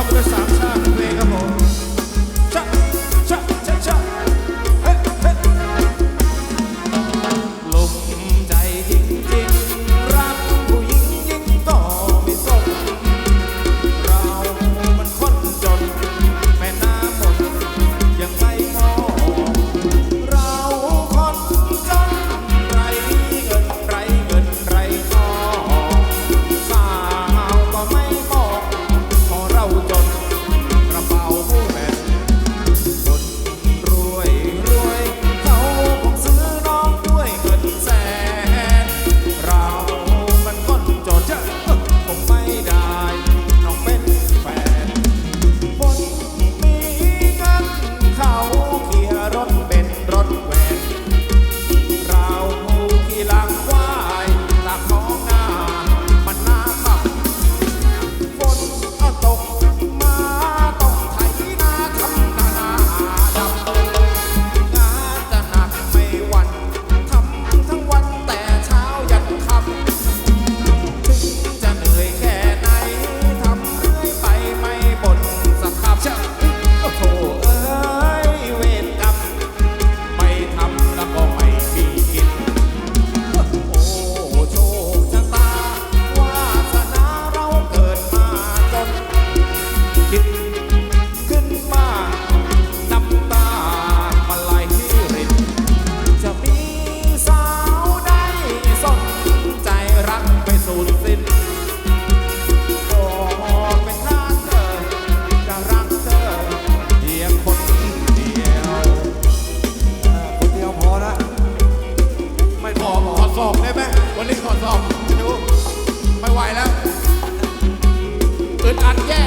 Africa. วันนี้ขอสอบไม่รู้ไม่ไหวแล้วอึดอัดแย่